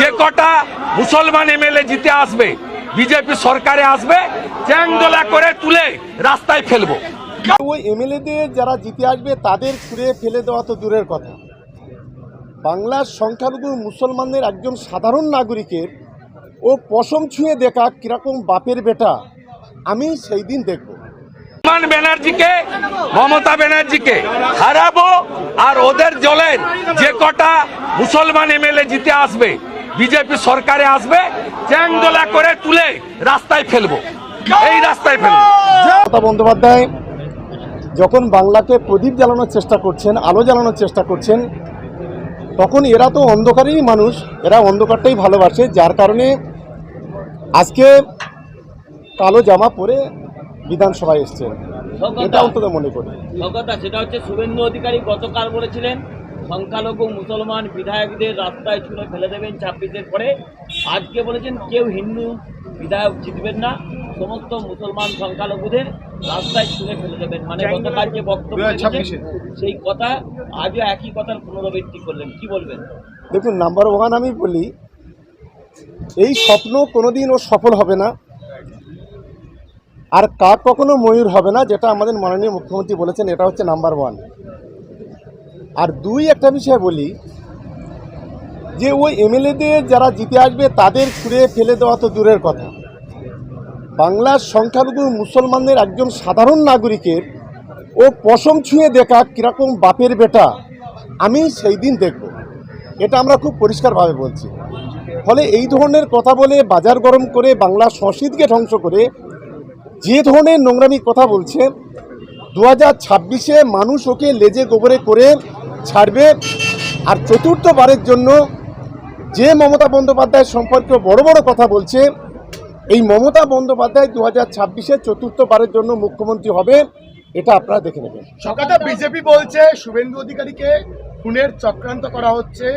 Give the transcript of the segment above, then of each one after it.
যে কটা মুসলমান এমএলএ জিতে আসবে বিজেপি সরকারে আসবে চ্যাংদোলা করে তুলে রাস্তায় ফেলব। ওই এমএলএদের যারা জিতে আসবে তাদের ছুঁড়ে ফেলে দেওয়া তো দূরের কথা। বাংলার সংখ্যালঘু মুসলমানদের একজন সাধারণ নাগরিকের ও পশম ছুঁয়ে দেখা কীরকম বাপের বেটা আমি সেই দিন দেখব। ব্যানার্জিকে মমতা ব্যানার্জিকে হারাবো আর ওদের দলের যে কটা মুসলমান এমএলএ জিতে আসবে বিজেপি সরকারে আসবে চ্যাংদোলা করে তুলে রাস্তায় ফেলব। এই রাস্তায় ফেলব। মমতা বন্দ্যোপাধ্যায় যখন বাংলাকে প্রদীপ জ্বালানোর চেষ্টা করছেন আলো জ্বালানোর চেষ্টা করছেন তখন এরা তো অন্ধকারেরই মানুষ এরা অন্ধকারটাই ভালোবাসে যার কারণে আজকে কালো জামা পরে বিধানসভায় এসছেন। এটা অন্তত মনে করি। সেটা হচ্ছে শুভেন্দু অধিকারী গতকাল বলেছিলেন সংখ্যালঘু মুসলমান বিধায়কদের রাস্তায় ছুঁড়ে ফেলে দেবেন ছাব্বিশের পরে। আজকে বলেছেন কেউ হিন্দু বিধায়ক জিতবেন না সমস্ত মুসলমান সংখ্যালঘুদের রাস্তায় ছুঁড়ে ফেলে দেবেন। মানে গতকাল যে বক্তব্য সেই কথা আজও একই কথার পুনরাবৃত্তি করলেন। কি বলবেন? দেখুন নাম্বার ওয়ান আমি বলি এই স্বপ্ন কোনোদিন ও সফল হবে না। আর কাক কখনো ময়ূর হবে না যেটা আমাদের মাননীয় মুখ্যমন্ত্রী বলেছেন এটা হচ্ছে নাম্বার ওয়ান আর দুই একটা বিষয় বলি, যে ওই এমএলএদের যারা জিতে আসবে তাদের ছুঁড়ে ফেলে দেওয়া তো দূরের কথা। বাংলার সংখ্যালঘু মুসলমানদের একজন সাধারণ নাগরিকের ও পশম ছুঁয়ে দেখা কীরকম বাপের বেটা, আমি সেই দিন দেখব। এটা আমরা খুব পরিষ্কারভাবে বলছি। ফলে এই ধরনের কথা বলে, বাজার গরম করে বাংলা সংস্কৃতিকে ধ্বংস করে, যে ধরনের নোংরামি কথা বলছে দু হাজার মানুষ ওকে লেজে গোবরে করে ছাড়বে। আর চতুর্থবারের জন্য যে মমতা বন্দ্যোপাধ্যায় সম্পর্কে বড় বড় কথা বলছে এই মমতা বন্দ্যোপাধ্যায় দু হাজার ছাব্বিশে চতুর্থবারের জন্য মুখ্যমন্ত্রী হবে এটা আপনারা দেখে নেবেন। সকালে বিজেপি বলছে শুভেন্দু অধিকারীকে খুনের চক্রান্ত করা হচ্ছে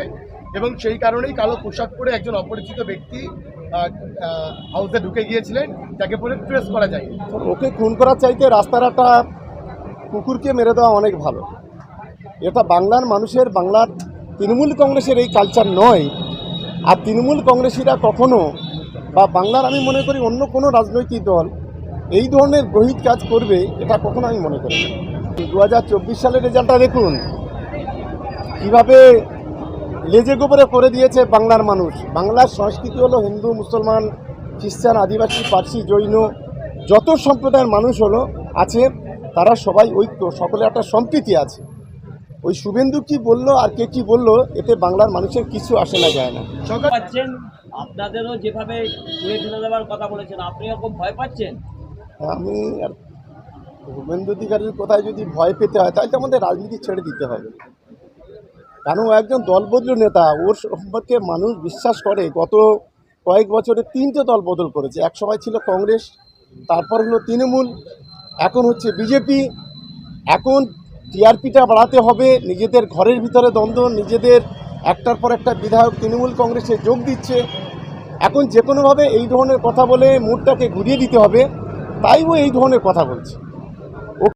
এবং সেই কারণেই কালো পোশাক পরে একজন অপরিচিত ব্যক্তি হাউসে ঢুকে গিয়েছিলেন তাকে পরে ট্রেস করা যায়। ওকে খুন করার চাইতে রাস্তার একটা কুকুরকে মেরে দেওয়া অনেক ভালো। এটা বাংলার মানুষের, বাংলার তৃণমূল কংগ্রেসের এই কালচার নয়। আর তৃণমূল কংগ্রেসীরা কখনো বা বাংলার আমি মনে করি অন্য কোনো রাজনৈতিক দল এই ধরনের গ্রহিত কাজ করবে, এটা কখনো আমি মনে করি দু হাজার চব্বিশ সালের রেজাল্টটা দেখুন। কীভাবে লেজে গোবরে করে দিয়েছে বাংলার মানুষ। বাংলার সংস্কৃতি হলো হিন্দু, মুসলমান, খ্রিস্টান, আদিবাসী, পার্সি, জৈন, যত সম্প্রদায়ের মানুষ হলো, আছে, তারা সবাই ঐক্য সকলে একটা সম্প্রীতি আছে। ওই শুভেন্দু কি বলল আর কে কি বলল এতে বাংলার মানুষের কিছু আসে না যায় না। পাচ্ছেন আপনাদেরও যেভাবে ছুঁড়ে ফেলে দেওয়ার কথা বলেছেন আপনি এরকম ভয় পাচ্ছেন? আমি আর শুভেন্দু অধিকারীর কোথায় যদি ভয় পেতে হয় তাহলে তো আমাদের রাজনীতি ছেড়ে দিতে হবে। কারণ ও একজন দলবদলু নেতা ওর সম্পর্কে মানুষ বিশ্বাস করে। গত কয়েক বছরে তিনটে দল বদল করেছে। এক সময় ছিল কংগ্রেস তারপর হলো তৃণমূল এখন হচ্ছে বিজেপি। এখন টিআরপিটা বাড়াতে হবে, নিজেদের ঘরের ভিতরে দ্বন্দ্ব, নিজেদের একটার পর একটা বিধায়ক তৃণমূল কংগ্রেসে যোগ দিচ্ছে। এখন যে কোনোভাবে এই ধরনের কথা বলে মুডটাকে ঘুরিয়ে দিতে হবে, তাইও এই ধরনের কথা বলছে।